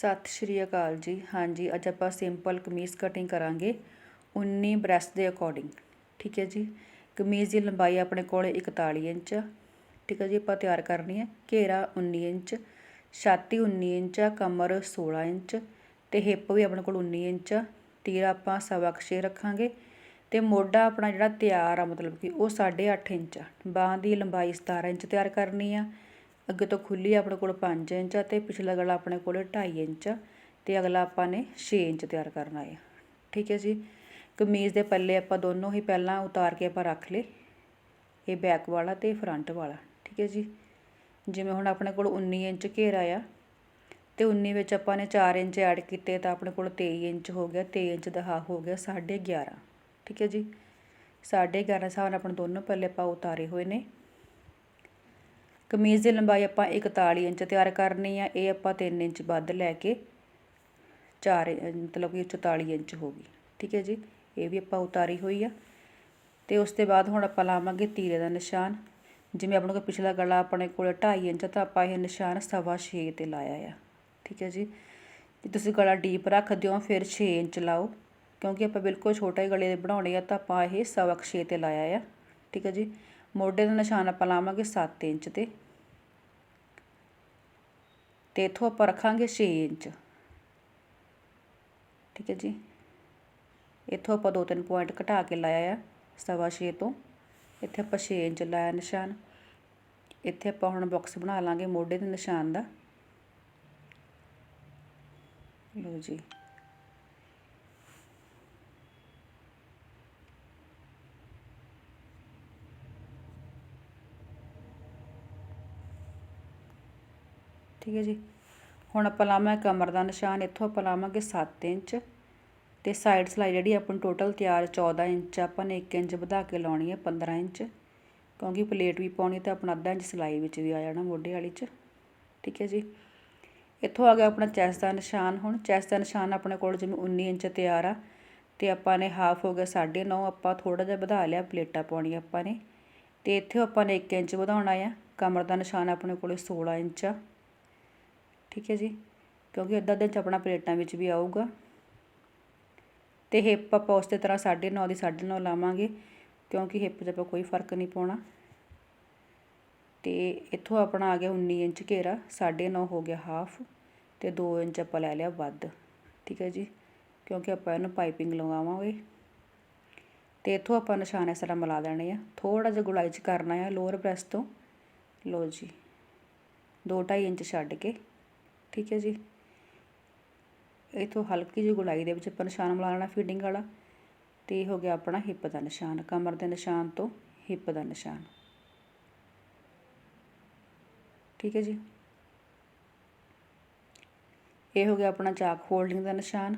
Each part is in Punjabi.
ਸਤਿ ਸ਼੍ਰੀ ਅਕਾਲ ਜੀ। ਹਾਂਜੀ, ਅੱਜ ਆਪਾਂ ਸਿੰਪਲ ਕਮੀਜ਼ ਕਟਿੰਗ ਕਰਾਂਗੇ। 19 ਬ੍ਰੈਸਟ ਦੇ ਅਕੋਰਡਿੰਗ ਠੀਕ ਹੈ ਜੀ? ਕਮੀਜ਼ ਦੀ ਲੰਬਾਈ ਆਪਣੇ ਕੋਲ 41 ਇੰਚ। ਆ ਠੀਕ ਹੈ ਜੀ, ਆਪਾਂ ਤਿਆਰ ਕਰਨੀ ਹੈ। ਘੇਰਾ 19 ਇੰਚ, ਛਾਤੀ 19 ਇੰਚ ਆ ਕਮਰ 16 ਇੰਚ ਤੇ ਹਿੱਪ ਵੀ ਆਪਣੇ ਕੋਲ 19 ਇੰਚ। ਆ ਤੀਰਾ ਆਪਾਂ ਸਵਾ ਕਸ਼ੇ ਰੱਖਾਂਗੇ ਤੇ ਮੋਢਾ ਆਪਣਾ ਜਿਹੜਾ ਤਿਆਰ ਆ ਮਤਲਬ ਕਿ ਉਹ 8.5 ਇੰਚ ਆ। ਬਾਹਾਂ ਦੀ ਲੰਬਾਈ 17 ਇੰਚ ਤਿਆਰ ਕਰਨੀ ਆ। ਅੱਗੇ ਤੋਂ ਖੁੱਲੀ ਆਪਣੇ ਕੋਲ 5 ਇੰਚ ਆ ਤੇ ਪਿਛਲਾ ਗਲਾ ਆਪਣੇ ਕੋਲ 2.5 ਇੰਚ ਆ ਤੇ ਅਗਲਾ ਆਪਾਂ ਨੇ 6 ਇੰਚ ਤਿਆਰ ਕਰਨਾ ਹੈ ਠੀਕ ਹੈ ਜੀ? ਕਮੀਜ਼ ਦੇ ਪੱਲੇ ਆਪਾਂ ਦੋਨੋਂ ਹੀ ਪਹਿਲਾਂ ਉਤਾਰ ਕੇ ਆਪਾਂ ਰੱਖ ਲਏ। ਇਹ ਬੈਕ ਵਾਲਾ ਤੇ ਫਰੰਟ ਵਾਲਾ। ਠੀਕ ਹੈ ਜੀ? ਜਿਵੇਂ ਹੁਣ ਆਪਣੇ ਕੋਲ 19 ਇੰਚ ਘੇਰਾ ਆ ਤੇ 19 ਵਿੱਚ ਆਪਾਂ ਨੇ 4 ਇੰਚ ਐਡ ਕੀਤੇ ਤਾਂ ਆਪਣੇ ਕੋਲ 23 ਇੰਚ ਹੋ ਗਿਆ 23 ਇੰਚ ਦਾ ਹਾਫ ਹੋ ਗਿਆ 11.5 ਠੀਕ ਹੈ ਜੀ? 11.5 ਹਿਸਾਬ ਨਾਲ ਆਪਣੇ ਦੋਨੋਂ ਪੱਲੇ ਆਪਾਂ ਉਤਾਰੇ ਹੋਏ ਨੇ। ਕਮੀਜ਼ ਦੀ ਲੰਬਾਈ ਆਪਾਂ 41 ਇੰਚ ਤਿਆਰ ਕਰਨੀ ਆ, ਇਹ ਆਪਾਂ 3 ਇੰਚ ਵੱਧ ਲੈ ਕੇ 4 ਮਤਲਬ ਕਿ 44 ਇੰਚ ਹੋ ਗਈ। ਠੀਕ ਹੈ ਜੀ? ਇਹ ਵੀ ਆਪਾਂ ਉਤਾਰੀ ਹੋਈ ਆ। ਤੇ ਉਸ ਤੋਂ ਬਾਅਦ ਹੁਣ ਆਪਾਂ ਲਾਵਾਂਗੇ ਤੀਰੇ ਦਾ ਨਿਸ਼ਾਨ। ਜਿਵੇਂ ਆਪਣੇ ਕੋਲ ਪਿਛਲਾ ਗਲਾ ਆਪਣੇ ਕੋਲ 2.5 ਇੰਚ ਤਾਂ ਆਪਾਂ ਇਹ ਨਿਸ਼ਾਨ ਸਵਾ 6 ਤੇ ਲਾਇਆ ਆ। ਠੀਕ ਹੈ ਜੀ? ਜੇ ਤੁਸੀਂ ਗਲਾ ਡੀਪ ਰੱਖਦੇ ਹੋ, ਫਿਰ 6 ਇੰਚ ਲਾਓ। ਕਿਉਂਕਿ ਆਪਾਂ ਬਿਲਕੁਲ ਛੋਟਾ ਹੀ ਗਲੇ ਦੇ ਬਣਾਉਣੇ ਆ, ਤਾਂ ਆਪਾਂ ਇਹ ਸਵਾ 6 ਤੇ ਲਾਇਆ ਆ। ਠੀਕ ਹੈ ਜੀ? ਮੋਢੇ ਦਾ ਨਿਸ਼ਾਨ ਆਪਾਂ ਲਾਵਾਂਗੇ 7 ਇੰਚ ਤੇ ਤੇ ਇਥੋਂ ਆਪਾਂ ਰੱਖਾਂਗੇ 6 ਇੰਚ। ਠੀਕ ਹੈ ਜੀ? ਇਥੋਂ ਆਪਾਂ ਦੋ ਤਿੰਨ ਪੁਆਇੰਟ ਘਟਾ ਕੇ ਲਾਇਆ ਆ, ਸਵਾ 6 ਤੋਂ। ਇੱਥੇ ਆਪਾਂ 6 ਇੰਚ ਲਾਇਆ ਨਿਸ਼ਾਨ। ਇੱਥੇ ਆਪਾਂ ਹੁਣ ਬਾਕਸ ਬਣਾ ਲਾਂਗੇ ਮੋਢੇ ਦੇ ਨਿਸ਼ਾਨ ਦਾ। ਲਓ ਜੀ। ਠੀਕ ਹੈ ਜੀ। ਹੁਣ ਆਪਾਂ ਲਾਵਾਂਗੇ ਕਮਰ ਦਾ ਨਿਸ਼ਾਨ, ਇੱਥੋਂ ਆਪਾਂ ਲਾਵਾਂਗੇ 7 ਇੰਚ ਤੇ ਸਾਈਡ ਸਲਾਈ ਜਿਹੜੀ ਆਪਣੀ ਟੋਟਲ ਤਿਆਰ 14 ਇੰਚ ਆਪਾਂ ਨੇ 1 ਇੰਚ ਵਧਾ ਕੇ ਲਾਉਣੀ ਹੈ 15 ਇੰਚ। ਕਿਉਂਕਿ ਪਲੇਟ ਵੀ ਪਾਉਣੀ ਤਾਂ ਆਪਣਾ ਅੱਧਾ ਇੰਚ ਸਲਾਈ ਵਿੱਚ ਵੀ ਆ ਜਾਣਾ ਮੋਢੇ ਵਾਲੀ 'ਚ। ਠੀਕ ਹੈ ਜੀ। ਇੱਥੋਂ ਆ ਗਿਆ ਆਪਣਾ ਚੈਸਟ ਦਾ ਨਿਸ਼ਾਨ ਹੁਣ। ਚੈਸਟ ਦਾ ਨਿਸ਼ਾਨ ਆਪਣੇ ਕੋਲ ਜਿਵੇਂ 19 ਇੰਚ ਤਿਆਰ ਆ ਤੇ ਆਪਾਂ ਨੇ ਹਾਫ ਹੋ ਗਿਆ 9.5 ਆਪਾਂ ਥੋੜਾ ਜਿਹਾ ਵਧਾ ਲਿਆ, ਪਲੇਟਾਂ ਪਾਉਣੀ ਆਪਾਂ ਨੇ। ਤੇ ਇੱਥੇ ਆਪਾਂ ਨੇ 1 ਇੰਚ ਵਧਾਉਣਾ ਆ। ਕਮਰ ਦਾ ਨਿਸ਼ਾਨ ਆਪਣੇ ਕੋਲੇ 16 ਇੰਚ ਆ। ਠੀਕ ਹੈ ਜੀ, ਕਿਉਂਕਿ ਅੱਧਾ ਦਿਨ ਚ ਆਪਣਾ ਪਲੇਟਾਂ ਵਿੱਚ ਵੀ ਆਊਗਾ। ਤੇ ਹਿੱਪ ਆਪਾਂ ਉਸ ਉਸੇ ਤਰ੍ਹਾਂ 9.5 ਦੀ 9.5 ਲਾਵਾਂਗੇ, ਕਿਉਂਕਿ ਹਿੱਪ 'ਚ ਆਪਾਂ ਕੋਈ ਫ਼ਰਕ ਨਹੀਂ ਪਾਉਣਾ। ਤੇ ਇੱਥੋਂ ਆਪਣਾ ਆ ਗਿਆ 19 ਇੰਚ ਘੇਰਾ 9.5 ਹੋ ਗਿਆ ਹਾਫ, ਤੇ 2 ਇੰਚ ਆਪਾਂ ਲੈ ਲਿਆ ਵੱਧ, ਠੀਕ ਹੈ ਜੀ। ਕਿਉਂਕਿ ਆਪਾਂ ਇਹਨੂੰ ਪਾਈਪਿੰਗ ਲਗਾਵਾਂਗੇ। ਤੇ ਇੱਥੋਂ ਆਪਾਂ ਨਿਸ਼ਾਨ ਇਸ ਤਰ੍ਹਾਂ ਮਿਲਾ ਦੇਣੇ ਆ। ਥੋੜਾ ਜਿਹਾ ਗੁਲਾਈ 'ਚ ਕਰਨਾ ਆ ਲੋਅਰ ਬ੍ਰੈਸਟ ਤੋਂ। ਲੋ ਜੀ 2.5 ਇੰਚ ਛੱਡ ਕੇ। ਠੀਕ ਹੈ ਜੀ। ਇਹ ਤੋਂ ਹਲਕੀ ਜਿਹੀ ਗੁਲਾਈ ਦੇ ਵਿੱਚ ਆਪਾਂ ਨਿਸ਼ਾਨ ਮਿਲਾ ਲੈਣਾ ਫੀਡਿੰਗ ਵਾਲਾ। ਤੇ ਇਹ ਹੋ ਗਿਆ ਆਪਣਾ ਹਿੱਪ ਦਾ ਨਿਸ਼ਾਨ, ਕਮਰ ਦੇ ਨਿਸ਼ਾਨ ਤੋਂ ਹਿੱਪ ਦਾ ਨਿਸ਼ਾਨ। ਠੀਕ ਹੈ ਜੀ। ਇਹ ਹੋ ਗਿਆ ਆਪਣਾ ਚਾਕ ਹੋਲਡਿੰਗ ਦਾ ਨਿਸ਼ਾਨ।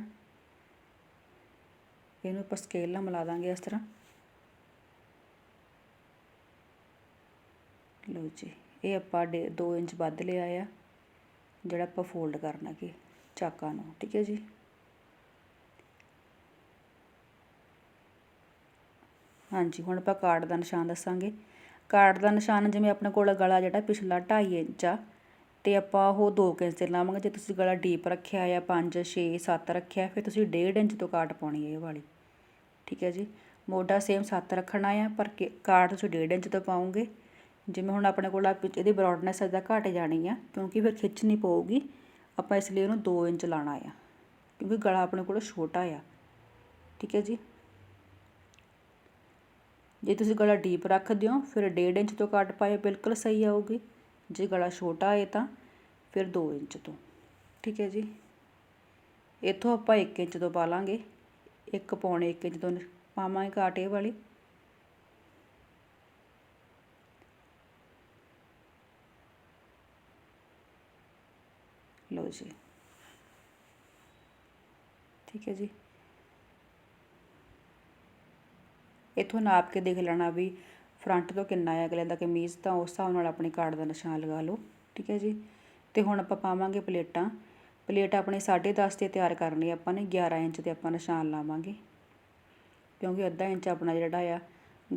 ਇਹਨੂੰ ਆਪਾਂ ਸਕੇਲ ਨਾਲ ਮਿਲਾ ਦਾਂਗੇ ਇਸ ਤਰ੍ਹਾਂ। ਲਓ ਜੀ, ਇਹ ਆਪਾਂ 2 ਇੰਚ ਵੱਧ ਲਿਆ ਆ। ਜਿਹੜਾ ਆਪਾਂ ਫੋਲਡ ਕਰਨਾ ਕਿ ਚਾਕਾਂ ਨੂੰ, ਠੀਕ ਹੈ ਜੀ? ਹਾਂਜੀ, ਹੁਣ ਆਪਾਂ ਕਾਰਡ ਦਾ ਨਿਸ਼ਾਨ ਦੱਸਾਂਗੇ। ਕਾਰਡ ਦਾ ਨਿਸ਼ਾਨ ਜਿਵੇਂ ਆਪਣੇ ਕੋਲ ਗਲਾ ਜਿਹੜਾ ਪਿਛਲਾ 2.5 ਇੰਚ ਆ, ਤੇ ਆਪਾਂ ਉਹ 2 ਇੰਚ ਤੇ ਲਾਵਾਂਗੇ। ਜੇ ਤੁਸੀਂ ਗਲਾ ਡੀਪ ਰੱਖਿਆ ਆ 5 6 7 ਰੱਖਿਆ, ਫਿਰ ਤੁਸੀਂ 1.5 ਇੰਚ ਤੋਂ ਕਾਟ ਪਾਉਣੀ ਹੈ ਇਹ ਵਾਲੀ। ਠੀਕ ਹੈ ਜੀ? ਮੋਢਾ ਸੇਮ 7 ਰੱਖਣਾ ਆ, ਪਰ ਕਾਟ ਤੁਸੀਂ 1.5 ਇੰਚ ਤੋਂ ਪਾਉਂਗੇ ਜਿਵੇਂ ਹੁਣ ਆਪਣੇ ਕੋਲ ਇਹਦੀ ਬਰੋਡਨੈਸ ਅਜਾ ਘਟ ਜਾਣੀ ਆ, ਕਿਉਂਕਿ ਫਿਰ ਖਿੱਚ ਨਹੀਂ ਪਊਗੀ। ਆਪਾਂ ਇਸ ਲਈ ਇਹਨੂੰ 2 ਇੰਚ ਲਾਣਾ ਆ, ਕਿਉਂਕਿ ਗਲਾ ਆਪਣੇ ਕੋਲ ਛੋਟਾ ਆ। ਠੀਕ ਹੈ ਜੀ? ਜੇ ਤੁਸੀਂ ਗਲਾ ਡੀਪ ਰੱਖਦੇ ਹੋ ਫਿਰ 1.5 ਇੰਚ ਤੋਂ ਕੱਟ ਪਾਏ ਬਿਲਕੁਲ ਸਹੀ ਆਊਗੀ। ਜੇ ਗਲਾ ਛੋਟਾ ਹੈ ਤਾਂ ਫਿਰ 2 ਇੰਚ ਤੋਂ। ਠੀਕ ਹੈ ਜੀ? ਇੱਥੋਂ ਆਪਾਂ 1 ਇੰਚ ਤੋਂ ਪਾ ਲਾਂਗੇ। 1 ਪੌਣੇ 1 ਇੰਚ ਤੋਂ ਪਾਵਾਂਗੇ ਕਾਟੇ ਵਾਲੀ ਲਓ ਜੀ। ਠੀਕ ਹੈ ਜੀ। ਇਥੋਂ ਨਾਪ ਕੇ ਦੇਖ ਲੈਣਾ ਵੀ ਫਰੰਟ ਤੋਂ ਕਿੰਨਾ ਹੈ, ਅਗਲੇ ਦਾ ਕਮੀਜ਼, ਤਾਂ ਉਸ ਹਿਸਾਬ ਨਾਲ ਆਪਣੇ ਕਾਰਡ ਦਾ ਨਿਸ਼ਾਨ ਲਗਾ ਲਓ। ਠੀਕ ਹੈ ਜੀ। ਤੇ ਹੁਣ ਆਪਾਂ ਪਾਵਾਂਗੇ ਪਲੇਟਾਂ। ਪਲੇਟ ਆਪਣੀ 10.5 ਤੇ ਤਿਆਰ ਕਰਨੀ ਆਪਾਂ ਨੇ 11 ਇੰਚ ਤੇ ਆਪਾਂ ਨਿਸ਼ਾਨ ਲਾਵਾਂਗੇ। ਕਿਉਂਕਿ ਅੱਧਾ ਇੰਚ ਆਪਣਾ ਜਿਹੜਾ ਆ,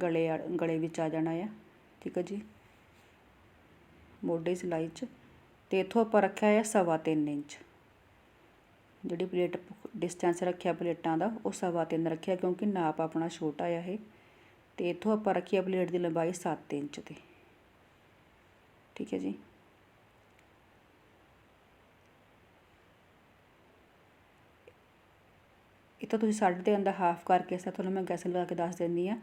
ਗਲੇ ਗਲੇ ਵਿੱਚ ਆ ਜਾਣਾ ਆ। ਠੀਕ ਹੈ ਜੀ। ਮੋਢੇ ਸਿਲਾਈ 'ਚ। ਅਤੇ ਇੱਥੋਂ ਆਪਾਂ ਰੱਖਿਆ ਹੈ ਸਵਾ ਤਿੰਨ ਇੰਚ। ਜਿਹੜੀ ਪਲੇਟ ਡਿਸਟੈਂਸ ਰੱਖਿਆ ਪਲੇਟਾਂ ਦਾ, ਉਹ ਸਵਾ ਤਿੰਨ ਰੱਖਿਆ ਕਿਉਂਕਿ ਨਾਪ ਆਪਣਾ ਛੋਟਾ ਆ ਇਹ। ਅਤੇ ਇੱਥੋਂ ਆਪਾਂ ਰੱਖੀ ਆ ਪਲੇਟ ਦੀ ਲੰਬਾਈ 7 ਇੰਚ ਤੇ। ਠੀਕ ਹੈ ਜੀ? ਇਹ ਤਾਂ ਤੁਸੀਂ ਸਾਢੇ ਤਿੰਨ ਦਾ ਹਾਫ ਕਰਕੇ ਸਾ ਤੁਹਾਨੂੰ ਮੈਂ ਗੈਸ ਲਗਾ ਕੇ ਦੱਸ ਦਿੰਦੀ ਆ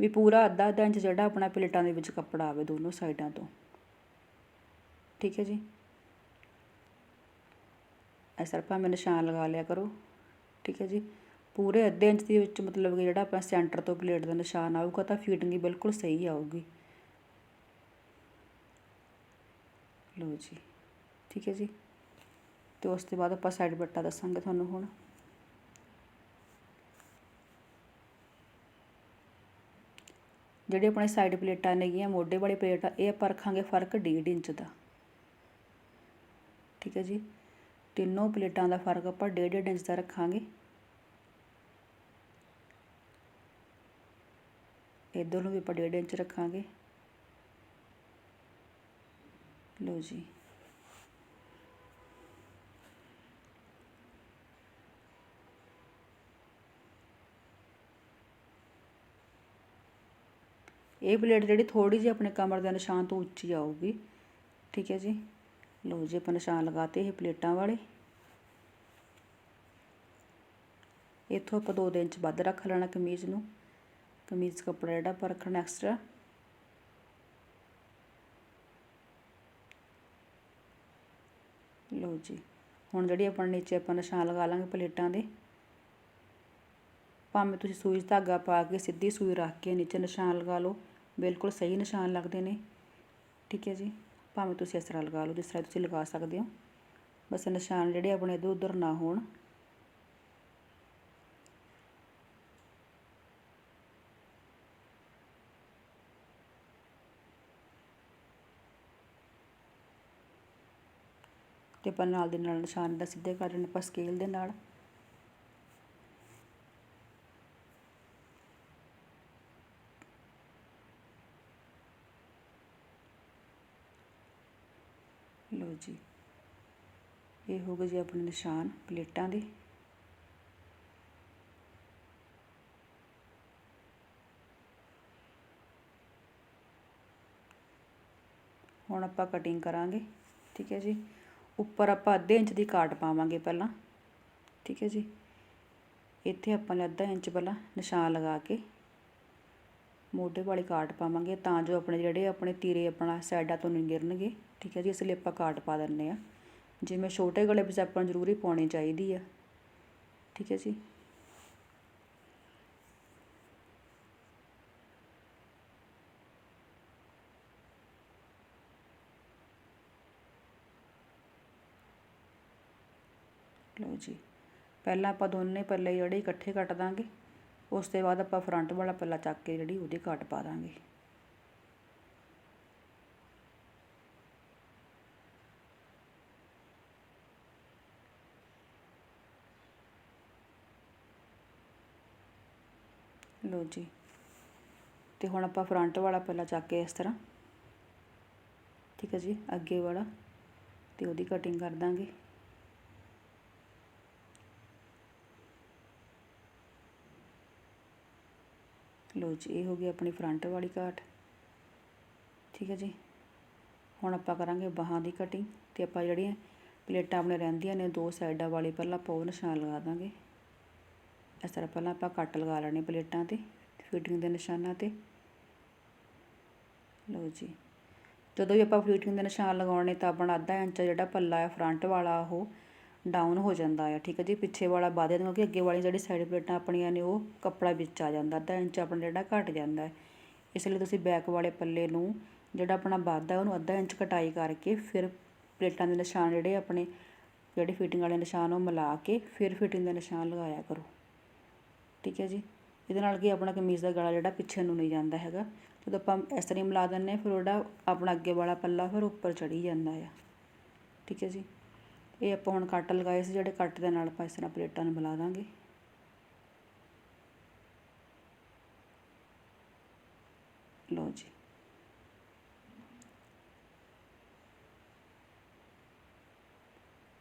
ਵੀ ਪੂਰਾ ਅੱਧਾ ਅੱਧਾ ਇੰਚ ਜਿਹੜਾ ਆਪਣਾ ਪਲੇਟਾਂ ਦੇ ਵਿੱਚ ਕੱਪੜਾ ਆਵੇ ਦੋਨੋਂ ਸਾਈਡਾਂ ਤੋਂ। ਠੀਕ ਹੈ ਜੀ? ਇਸ ਤਰ੍ਹਾਂ ਭਾਵੇਂ ਨਿਸ਼ਾਨ ਲਗਾ ਲਿਆ ਕਰੋ, ਠੀਕ ਹੈ ਜੀ। ਪੂਰੇ ਅੱਧੇ ਇੰਚ ਦੇ ਵਿੱਚ ਮਤਲਬ ਕਿ ਜਿਹੜਾ ਆਪਣਾ ਸੈਂਟਰ ਤੋਂ ਪਲੇਟ ਦਾ ਨਿਸ਼ਾਨ ਆਊਗਾ ਤਾਂ ਫਿਟਿੰਗ ਹੀ ਬਿਲਕੁਲ ਸਹੀ ਆਊਗੀ। ਲਓ ਜੀ, ਠੀਕ ਹੈ ਜੀ। ਤੇ ਉਸ ਤੋਂ ਬਾਅਦ ਆਪਾਂ ਸਾਈਡ ਬੱਟਾ ਦੱਸਾਂਗੇ ਤੁਹਾਨੂੰ ਹੁਣ। ਜਿਹੜੇ ਆਪਣੇ ਸਾਈਡ ਪਲੇਟਾਂ ਨੇਗੀਆਂ, ਮੋਢੇ ਵਾਲੀ ਪਲੇਟ ਇਹ ਆਪਾਂ ਰੱਖਾਂਗੇ ਫ਼ਰਕ 1.5 ਇੰਚ ਦਾ। ਠੀਕ ਹੈ ਜੀ। ਤਿੰਨੋਂ ਪਲੇਟਾਂ ਦਾ ਫ਼ਰਕ ਆਪਾਂ 1.5 ਇੰਚ ਦਾ ਰੱਖਾਂਗੇ। ਇਧਰ ਨੂੰ ਵੀ ਆਪਾਂ ਡੇਢ ਇੰਚ ਰੱਖਾਂਗੇ। ਲਓ ਜੀ। ਇਹ ਪਲੇਟ ਜਿਹੜੀ ਥੋੜੀ ਜਿਹੀ ਆਪਣੇ ਕਮਰ ਦੇ ਨਿਸ਼ਾਨ ਤੋਂ ਉੱਚੀ ਆਊਗੀ। ਠੀਕ ਹੈ ਜੀ। ਲਓ ਜੀ, ਆਪਾਂ ਨਿਸ਼ਾਨ ਲਗਾਤੇ ਇਹ ਪਲੇਟਾਂ ਵਾਲੇ। ਇੱਥੋਂ ਆਪਾਂ 2 ਇੰਚ ਵੱਧ ਰੱਖ ਲੈਣਾ ਕਮੀਜ਼ ਨੂੰ। ਕਮੀਜ਼ ਕੱਪੜਾ ਜਿਹੜਾ ਆਪਾਂ ਰੱਖਣਾ ਐਕਸਟਰਾ ਲਓ ਜੀ, ਹੁਣ ਜਿਹੜੀ ਆਪਾਂ ਨੀਚੇ ਆਪਾਂ ਨਿਸ਼ਾਨ ਲਗਾ ਲਾਂਗੇ ਪਲੇਟਾਂ ਦੇ। ਭਾਵੇਂ ਤੁਸੀਂ ਸੂਈ ਧਾਗਾ ਪਾ ਕੇ ਸਿੱਧੀ ਸੂਈ ਰੱਖ ਕੇ ਨੀਚੇ ਨਿਸ਼ਾਨ ਲਗਾ ਲਓ। ਬਿਲਕੁਲ ਸਹੀ ਨਿਸ਼ਾਨ ਲੱਗਦੇ ਨੇ। ਠੀਕ ਹੈ ਜੀ। ਭਾਵੇਂ ਤੁਸੀਂ ਇਸ ਤਰ੍ਹਾਂ ਲਗਾ ਲਓ, ਜਿਸ ਤਰ੍ਹਾਂ ਤੁਸੀਂ ਲਗਾ ਸਕਦੇ ਹੋ। ਬਸ ਨਿਸ਼ਾਨ ਜਿਹੜੇ ਆਪਣੇ ਇਧਰ ਉਧਰ ਨਾ ਹੋਣ। ਤੇ ਆਪਾਂ ਨਾਲ ਦੇ ਨਾਲ ਨਿਸ਼ਾਨ ਦਾ ਸਿੱਧੇ ਕਰ ਲੈਣੇ ਆਪਾਂ ਸਕੇਲ ਦੇ ਨਾਲ ਲਓ ਜੀ। ਇਹ ਹੋ ਗਏ ਜੀ ਆਪਣੇ ਨਿਸ਼ਾਨ ਪਲੇਟਾਂ ਦੇ। ਹੁਣ ਆਪਾਂ ਕਟਿੰਗ ਕਰਾਂਗੇ, ਠੀਕ ਹੈ ਜੀ। ਉੱਪਰ ਆਪਾਂ ਅੱਧੇ ਇੰਚ ਦੀ ਕਾਟ ਪਾਵਾਂਗੇ ਪਹਿਲਾਂ, ਠੀਕ ਹੈ ਜੀ। ਇੱਥੇ ਆਪਾਂ ਨੇ ਅੱਧਾ ਇੰਚ ਪਹਿਲਾਂ ਨਿਸ਼ਾਨ ਲਗਾ ਕੇ ਮੋਢੇ ਵਾਲੀ ਕਾਟ ਪਾਵਾਂਗੇ, ਤਾਂ ਜੋ ਆਪਣੇ ਜਿਹੜੇ ਆਪਣੇ ਤੀਰੇ ਆਪਣਾ ਸਾਈਡਾਂ ਤੋਂ ਨਹੀਂ ਗਿਰਨਗੇ। ਠੀਕ ਹੈ ਜੀ, ਇਸ ਲਈ ਆਪਾਂ ਕਾਟ ਪਾ ਦਿੰਦੇ ਆ ਜਿਵੇਂ ਛੋਟੇ ਗਲੇ ਵਿੱਚ ਆਪਾਂ ਜ਼ਰੂਰੀ ਪਾਉਣੀ ਚਾਹੀਦੀ ਆ। ਠੀਕ ਹੈ ਜੀ। ਲਓ ਜੀ। ਪਹਿਲਾਂ ਆਪਾਂ ਦੋਨੇ ਪੱਲੇ ਜਿਹੜੇ ਇਕੱਠੇ ਕੱਟ ਦਾਂਗੇ। ਉਸ ਤੋਂ ਬਾਅਦ ਆਪਾਂ ਫਰੰਟ ਵਾਲਾ ਪੱਲਾ ਚੱਕ ਕੇ ਜਿਹੜੀ ਉਹਦੀ ਕੱਟ ਪਾ ਦਾਂਗੇ। ਲਓ ਜੀ। ਤੇ ਹੁਣ ਆਪਾਂ ਫਰੰਟ ਵਾਲਾ ਪੱਲਾ ਚੱਕ ਕੇ ਇਸ ਤਰ੍ਹਾਂ। ਠੀਕ ਹੈ ਜੀ, ਅੱਗੇ ਵਾਲਾ। ਤੇ ਉਹਦੀ ਕਟਿੰਗ ਕਰ ਦਾਂਗੇ। ਲਓ ਜੀ, ਇਹ ਹੋ ਗਈ ਆਪਣੀ ਫਰੰਟ ਵਾਲੀ ਕਾਟ ਠੀਕ ਹੈ ਜੀ। ਹੁਣ ਆਪਾਂ ਕਰਾਂਗੇ ਬਾਹਾਂ ਦੀ ਕਟਿੰਗ ਤੇ ਆਪਾਂ ਜਿਹੜੀਆਂ ਪਲੇਟਾਂ ਆਪਣੇ ਰਹਿੰਦੀਆਂ ਨੇ, ਦੋ ਸਾਈਡਾਂ ਵਾਲੀ ਪਹਿਲਾਂ ਆਪਾਂ ਉਹ ਨਿਸ਼ਾਨ ਲਗਾ ਦਾਂਗੇ। ਇਸ ਤਰ੍ਹਾਂ ਪਹਿਲਾਂ ਆਪਾਂ ਕੱਟ ਲਗਾ ਲੈਣੇ ਪਲੇਟਾਂ ਤੇ ਫਿਟਿੰਗ ਦੇ ਨਿਸ਼ਾਨਾਂ ਤੇ। ਲਓ ਜੀ। ਜਦੋਂ ਵੀ ਆਪਾਂ ਫਿਟਿੰਗ ਦੇ ਨਿਸ਼ਾਨ ਲਗਾਉਣੇ ਤਾਂ ਆਪਣਾ ਅੱਧਾ ਇੰਚ ਜਿਹੜਾ ਪੱਲਾ ਹੈ ਫਰੰਟ ਵਾਲਾ ਉਹ ਡਾਊਨ ਹੋ ਜਾਂਦਾ ਆ, ਠੀਕ ਹੈ ਜੀ? ਪਿੱਛੇ ਵਾਲਾ ਵਧ ਜਾਂਦਾ, ਕਿਉਂਕਿ ਅੱਗੇ ਵਾਲੀ ਜਿਹੜੀ ਸਾਈਡ ਪਲੇਟਾਂ ਆਪਣੀਆਂ ਨੇ, ਉਹ ਕੱਪੜਾ ਵਿੱਚ ਆ ਜਾਂਦਾ, ਅੱਧਾ ਇੰਚ ਆਪਣਾ ਜਿਹੜਾ ਘਟ ਜਾਂਦਾ ਇਸ ਲਈ ਤੁਸੀਂ ਬੈਕ ਵਾਲੇ ਪੱਲੇ ਨੂੰ ਜਿਹੜਾ ਆਪਣਾ ਵੱਧਦਾ ਉਹਨੂੰ ਅੱਧਾ ਇੰਚ ਕਟਾਈ ਕਰਕੇ ਫਿਰ ਪਲੇਟਾਂ ਦੇ ਨਿਸ਼ਾਨ ਜਿਹੜੇ ਆਪਣੇ, ਜਿਹੜੇ ਫਿਟਿੰਗ ਵਾਲੇ ਨਿਸ਼ਾਨ ਉਹ ਮਿਲਾ ਕੇ ਫਿਰ ਫਿਟਿੰਗ ਦੇ ਨਿਸ਼ਾਨ ਲਗਾਇਆ ਕਰੋ। ਠੀਕ ਹੈ ਜੀ? ਇਹਦੇ ਨਾਲ ਕੀ ਆਪਣਾ ਕਮੀਜ਼ ਦਾ ਗਲਾ ਜਿਹੜਾ ਪਿੱਛੇ ਨੂੰ ਨਹੀਂ ਜਾਂਦਾ ਹੈਗਾ। ਜਦੋਂ ਆਪਾਂ ਇਸ ਤਰ੍ਹਾਂ ਮਿਲਾ ਦਿੰਨੇ ਫਿਰ ਉਹਦਾ ਆਪਣਾ ਅੱਗੇ ਵਾਲਾ ਪੱਲਾ ਫਿਰ ਉੱਪਰ ਚੜੀ ਜਾਂਦਾ ਆ। ਠੀਕ ਹੈ ਜੀ? ਇਹ ਆਪਾਂ ਹੁਣ ਕੱਟ ਲਗਾਏ ਸੀ, ਜਿਹੜੇ ਕੱਟ ਦੇ ਨਾਲ ਆਪਾਂ ਇਸ ਤਰ੍ਹਾਂ ਪਲੇਟਾਂ ਨੂੰ ਬੁਲਾ ਦਾਂਗੇ। ਲਓ ਜੀ।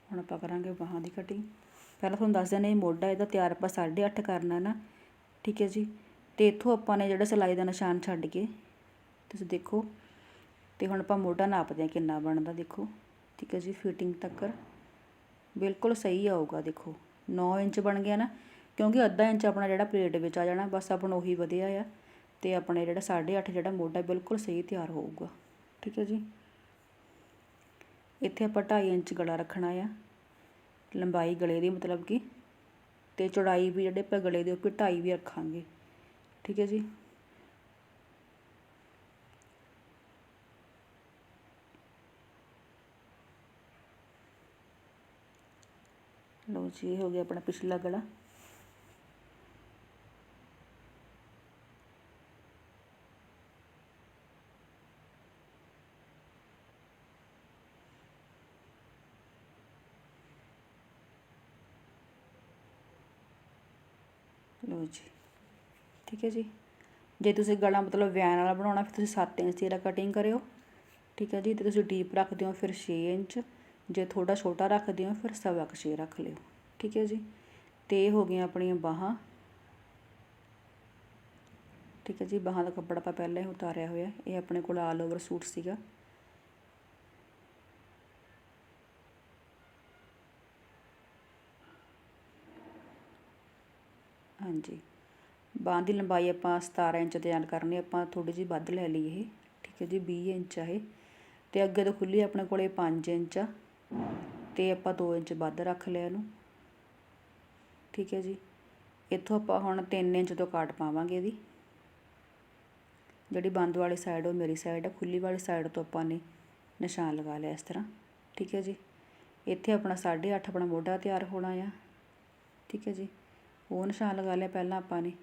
ਹੁਣ ਆਪਾਂ ਕਰਾਂਗੇ ਬਾਹਾਂ ਦੀ ਕਟਿੰਗ ਪਹਿਲਾਂ ਤੁਹਾਨੂੰ ਦੱਸ ਦਿੰਦੇ ਇਹ ਮੋਢਾ ਇਹਦਾ ਤਿਆਰ ਆਪਾਂ 8.5 ਕਰਨਾ ਨਾ। ਠੀਕ ਹੈ ਜੀ। ਤੇ ਇੱਥੋਂ ਆਪਾਂ ਨੇ ਜਿਹੜਾ ਸਿਲਾਈ ਦਾ ਨਿਸ਼ਾਨ ਛੱਡ ਕੇ, ਤੁਸੀਂ ਦੇਖੋ। ਤੇ ਹੁਣ ਆਪਾਂ ਮੋਢਾ ਨਾਪਦੇ ਹਾਂ ਕਿੰਨਾ ਬਣਦਾ, ਦੇਖੋ। ਠੀਕ ਹੈ ਜੀ ਫਿਟਿੰਗ ਤੱਕ। ਬਿਲਕੁਲ ਸਹੀ ਆਊਗਾ, ਦੇਖੋ। 9 ਇੰਚ ਬਣ ਗਿਆ ਨਾ, ਕਿਉਂਕਿ ਅੱਧਾ ਇੰਚ ਆਪਣਾ ਜਿਹੜਾ ਪਲੇਟ ਵਿੱਚ ਆ ਜਾਣਾ, ਬਸ ਆਪਣਾ ਉਹੀ ਵਧਿਆ ਆ। ਤੇ ਆਪਣੇ ਜਿਹੜਾ 8.5 ਜਿਹੜਾ ਮੋਢਾ ਬਿਲਕੁਲ ਸਹੀ ਤਿਆਰ ਹੋਊਗਾ। ਠੀਕ ਹੈ ਜੀ? ਇੱਥੇ ਆਪਾਂ 2.5 ਇੰਚ ਗਲਾ ਰੱਖਣਾ ਆ। ਲੰਬਾਈ ਗਲੇ ਦੀ ਮਤਲਬ ਕਿ। ਤੇ ਚੌੜਾਈ ਵੀ ਜਿਹੜੇ ਆਪਾਂ ਗਲੇ ਦੇ ਉੱਪਰ 2.5 ਵੀ ਰੱਖਾਂਗੇ। ਠੀਕ ਹੈ ਜੀ? ਲਓ ਜੀ, ਇਹ ਹੋ ਗਿਆ ਆਪਣਾ ਪਿਛਲਾ ਗਲਾ। ਲਓ ਜੀ, ਠੀਕ ਹੈ ਜੀ। ਜੇ ਤੁਸੀਂ ਗਲਾ ਮਤਲਬ ਵੈਨ ਵਾਲਾ ਬਣਾਉਣਾ, ਫਿਰ ਤੁਸੀਂ 7 ਇੰਚ ਦੀ ਕਟਿੰਗ ਕਰਿਓ। ਠੀਕ ਹੈ ਜੀ, ਤੇ ਤੁਸੀਂ ਡੀਪ ਰੱਖਦੇ ਹੋ ਫਿਰ 6 ਇੰਚ। ਜੇ ਥੋੜ੍ਹਾ ਛੋਟਾ ਰੱਖਦੇ ਹੋ ਫਿਰ ਸਵਾ ਕੁ 6 ਰੱਖ ਲਿਓ। ਠੀਕ ਹੈ ਜੀ? ਅਤੇ ਇਹ ਹੋ ਗਈਆਂ ਆਪਣੀਆਂ ਬਾਹਾਂ। ਠੀਕ ਹੈ ਜੀ, ਬਾਹਾਂ ਦਾ ਕੱਪੜਾ ਆਪਾਂ ਪਹਿਲਾਂ ਹੀ ਉਤਾਰਿਆ ਹੋਇਆ। ਇਹ ਆਪਣੇ ਕੋਲ ਆਲ ਓਵਰ ਸੂਟ ਸੀਗਾ। ਹਾਂਜੀ। ਬਾਂਹ ਦੀ ਲੰਬਾਈ ਆਪਾਂ 17 ਇੰਚ ਤਿਆਰ ਕਰਨੀ ਆਪਾਂ ਥੋੜੀ ਜਿਹੀ ਵੱਧ ਲੈ ਲਈ ਇਹ। ਠੀਕ ਹੈ ਜੀ 20 ਇੰਚ ਆ ਇਹ। ਤੇ ਅੱਗੇ ਤੋਂ ਖੁੱਲੀ ਆਪਣੇ ਕੋਲੇ 5 ਇੰਚ ਆ। ਅਤੇ ਆਪਾਂ ਦੋ ਇੰਚ ਵੱਧ ਰੱਖ ਲਿਆ ਇਹਨੂੰ। ਠੀਕ ਹੈ ਜੀ। ਇੱਥੋਂ ਆਪਾਂ ਹੁਣ 3 ਇੰਚ ਤੋਂ ਕਾਟ ਪਾਵਾਂਗੇ ਇਹਦੀ। ਜਿਹੜੀ ਬੰਦ ਵਾਲੀ ਸਾਈਡ ਉਹ ਮੇਰੀ ਸਾਈਡ ਆ। ਖੁੱਲੀ ਵਾਲੀ ਸਾਈਡ ਤੋਂ ਆਪਾਂ ਨੇ ਨਿਸ਼ਾਨ ਲਗਾ ਲਿਆ ਇਸ ਤਰ੍ਹਾਂ। ਠੀਕ ਹੈ ਜੀ। ਇੱਥੇ ਆਪਣਾ 8.5 ਆਪਣਾ ਮੋਢਾ ਤਿਆਰ ਹੋਣਾ ਆ। ਠੀਕ ਹੈ ਜੀ। ਉਹ ਨਿਸ਼ਾਨ ਲਗਾ ਲਿਆ ਪਹਿਲਾਂ ਆਪਾਂ ਨੇ।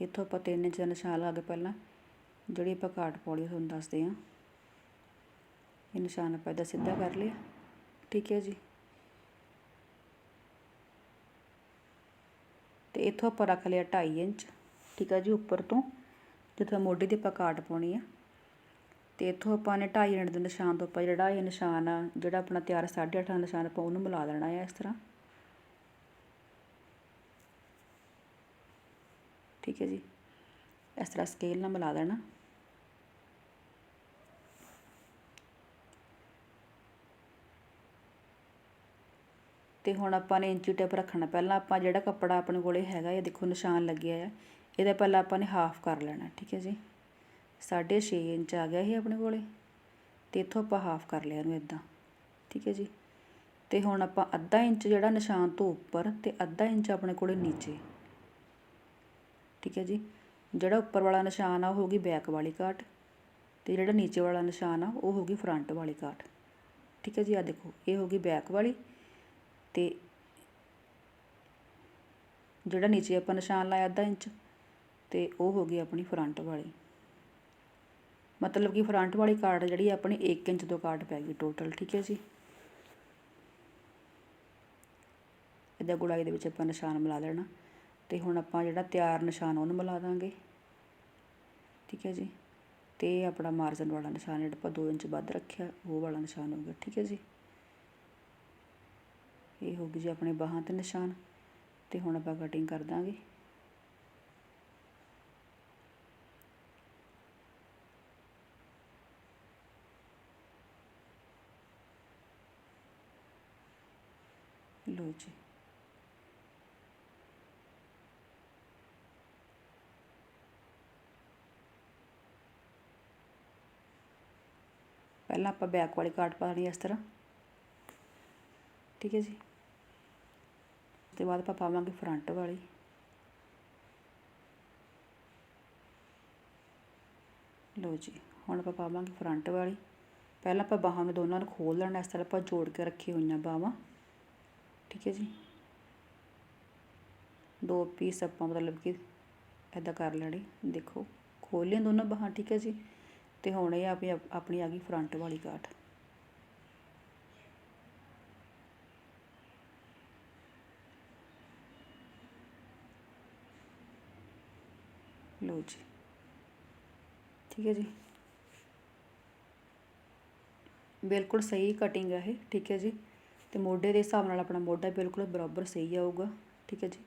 ਇੱਥੋਂ ਆਪਾਂ 3 ਇੰਚ ਦਾ ਨਿਸ਼ਾਨ ਲਾ ਕੇ ਪਹਿਲਾਂ ਜਿਹੜੀ ਆਪਾਂ ਕਾਟ ਪਾਉਣੀ ਤੁਹਾਨੂੰ ਦੱਸਦੇ ਹਾਂ। ਇਹ ਨਿਸ਼ਾਨ ਆਪਾਂ ਇਹਦਾ ਸਿੱਧਾ ਕਰ ਲਿਆ। ਠੀਕ ਹੈ ਜੀ। ਤੇ ਇੱਥੋਂ ਆਪਾਂ ਰੱਖ ਲਿਆ 2.5 ਇੰਚ। ਠੀਕ ਹੈ ਜੀ, ਉੱਪਰ ਤੋਂ। ਜਿੱਥੇ ਮੋਢੇ ਦੀ ਆਪਾਂ ਕਾਟ ਪਾਉਣੀ ਆ। ਤੇ ਇੱਥੋਂ ਆਪਾਂ ਨੇ 2.5 ਇੰਚ ਦੇ ਨਿਸ਼ਾਨ ਤੋਂ ਆਪਾਂ ਜਿਹੜਾ ਇਹ ਨਿਸ਼ਾਨ ਆ, ਜਿਹੜਾ ਆਪਣਾ ਤਿਆਰ 8.5 ਦਾ ਨਿਸ਼ਾਨ ਆਪਾਂ ਉਹਨੂੰ ਮਿਲਾ ਦੇਣਾ ਆ ਇਸ ਤਰ੍ਹਾਂ। ਠੀਕ ਹੈ ਜੀ। ਇਸ ਤਰ੍ਹਾਂ ਸਕੇਲ ਨਾਲ ਮਿਲਾ ਦੇਣਾ। ਅਤੇ ਹੁਣ ਆਪਾਂ ਨੇ ਇੰਚੀ ਟੇਪ ਰੱਖਣਾ। ਪਹਿਲਾਂ ਆਪਾਂ ਜਿਹੜਾ ਕੱਪੜਾ ਆਪਣੇ ਕੋਲੇ ਹੈਗਾ, ਇਹ ਦੇਖੋ ਨਿਸ਼ਾਨ ਲੱਗਿਆ ਆ। ਇਹਦਾ ਪਹਿਲਾਂ ਆਪਾਂ ਨੇ ਹਾਫ ਕਰ ਲੈਣਾ, ਠੀਕ ਹੈ ਜੀ? 6.5 ਇੰਚ ਆ ਗਿਆ ਇਹ ਆਪਣੇ ਕੋਲੇ। ਤੇ ਇੱਥੋਂ ਆਪਾਂ ਹਾਫ ਕਰ ਲਿਆ ਇਹਨੂੰ ਇਦਾਂ ਠੀਕ ਹੈ ਜੀ? ਤੇ ਹੁਣ ਆਪਾਂ ਅੱਧਾ ਇੰਚ ਜਿਹੜਾ ਨਿਸ਼ਾਨ ਤੋਂ ਉੱਪਰ ਤੇ ਅੱਧਾ ਇੰਚ ਆਪਣੇ ਕੋਲੇ ਨੀਚੇ, ਠੀਕ ਹੈ ਜੀ? ਜਿਹੜਾ ਉੱਪਰ ਵਾਲਾ ਨਿਸ਼ਾਨ ਆ, ਉਹ ਹੋਗੀ ਬੈਕ ਵਾਲੀ ਕਾਟ। ਤੇ ਜਿਹੜਾ ਨੀਚੇ ਵਾਲਾ ਨਿਸ਼ਾਨ ਆ, ਉਹ ਹੋਗੀ ਫਰੰਟ ਵਾਲੀ ਕਾਟ, ਠੀਕ ਹੈ ਜੀ? ਆ ਦੇਖੋ, ਇਹ ਹੋਗੀ ਬੈਕ ਵਾਲੀ। ਤੇ ਜਿਹੜਾ ਨੀਚੇ ਆਪਾਂ ਨਿਸ਼ਾਨ ਲਾਇਆ ਅੱਧਾ ਇੰਚ ਅਤੇ ਉਹ ਹੋ ਗਈ ਆਪਣੀ ਫਰੰਟ ਵਾਲੀ। ਮਤਲਬ ਕਿ ਫਰੰਟ ਵਾਲੀ ਕਾਟ ਜਿਹੜੀ ਆਪਣੀ 1 ਇੰਚ ਤੋਂ ਕਾਟ ਪੈ ਗਈ ਟੋਟਲ ਠੀਕ ਹੈ ਜੀ? ਇਹਦਾ ਗੁੜਾਈ ਦੇ ਵਿੱਚ ਆਪਾਂ ਨਿਸ਼ਾਨ ਮਿਲਾ ਲੈਣਾ। ਤੇ ਹੁਣ ਆਪਾਂ ਜਿਹੜਾ ਤਿਆਰ ਨਿਸ਼ਾਨ ਉਹਨੂੰ ਮਿਲਾ ਦਾਂਗੇ। ਠੀਕ ਹੈ ਜੀ? ਤੇ ਆਪਣਾ ਮਾਰਜਨ ਵਾਲਾ ਨਿਸ਼ਾਨ ਜਿਹੜਾ ਆਪਾਂ 2 ਇੰਚ ਵੱਧ ਰੱਖਿਆ, ਉਹ ਵਾਲਾ ਨਿਸ਼ਾਨ ਹੋ ਗਿਆ, ਠੀਕ ਹੈ ਜੀ? ਇਹ ਹੋ ਗਈ ਜੀ ਆਪਣੇ ਬਾਹਾਂ ਤੇ ਨਿਸ਼ਾਨ ਤੇ ਹੁਣ ਆਪਾਂ ਕਟਿੰਗ ਕਰ ਦਾਂਗੇ। ਲੋ ਜੀ। ਪਹਿਲਾਂ ਆਪਾਂ ਬੈਕ ਵਾਲੀ ਕਾਟ ਪਾਣੀ ਇਸ ਤਰ੍ਹਾਂ। ਠੀਕ ਹੈ ਜੀ। ਤੇ ਬਾਅਦ ਆਪਾਂ ਪਾਵਾਂਗੇ ਫਰੰਟ ਵਾਲੀ। ਲਓ ਜੀ, ਹੁਣ ਆਪਾਂ ਪਾਵਾਂਗੇ ਫਰੰਟ ਵਾਲੀ। ਪਹਿਲਾਂ ਆਪਾਂ ਬਾਹਾਂ ਨੂੰ ਦੋਨਾਂ ਨੂੰ ਖੋਲ ਲੈਣਾ, ਇਸ ਤਰ੍ਹਾਂ ਆਪਾਂ ਜੋੜ ਕੇ ਰੱਖੀ ਹੋਈਆਂ ਬਾਹਾਂ। ਠੀਕ ਹੈ ਜੀ। ਦੋ ਪੀਸ ਆਪਾਂ ਮਤਲਬ ਕਿ ਐਦਾਂ ਕਰ ਲੈਣੇ, ਦੇਖੋ। ਖੋਲ ਲਿਆ ਦੋਨਾਂ ਬਾਹਾਂ, ਠੀਕ ਹੈ ਜੀ। ਤੇ ਹੁਣ ਇਹ ਆਪਣੀ ਆਪਣੀ ਆ ਗਈ ਫਰੰਟ ਵਾਲੀ ਕਾਟ ਲੋ ਜੀ। ਠੀਕ ਹੈ ਜੀ। ਬਿਲਕੁਲ ਸਹੀ ਕਟਿੰਗ ਹੈ ਇਹ, ਠੀਕ ਹੈ ਜੀ। ਤੇ ਮੋਢੇ ਦੇ ਹਿਸਾਬ ਨਾਲ ਆਪਣਾ ਮੋਢਾ ਬਿਲਕੁਲ ਬਰਾਬਰ ਸਹੀ ਆਊਗਾ, ਠੀਕ ਹੈ ਜੀ।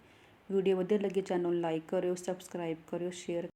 ਵੀਡੀਓ ਵਧੀਆ ਲੱਗੀ ਚੈਨਲ ਨੂੰ ਲਾਈਕ ਕਰਿਓ ਸਬਸਕ੍ਰਾਈਬ ਕਰਿਓ ਸ਼ੇਅਰ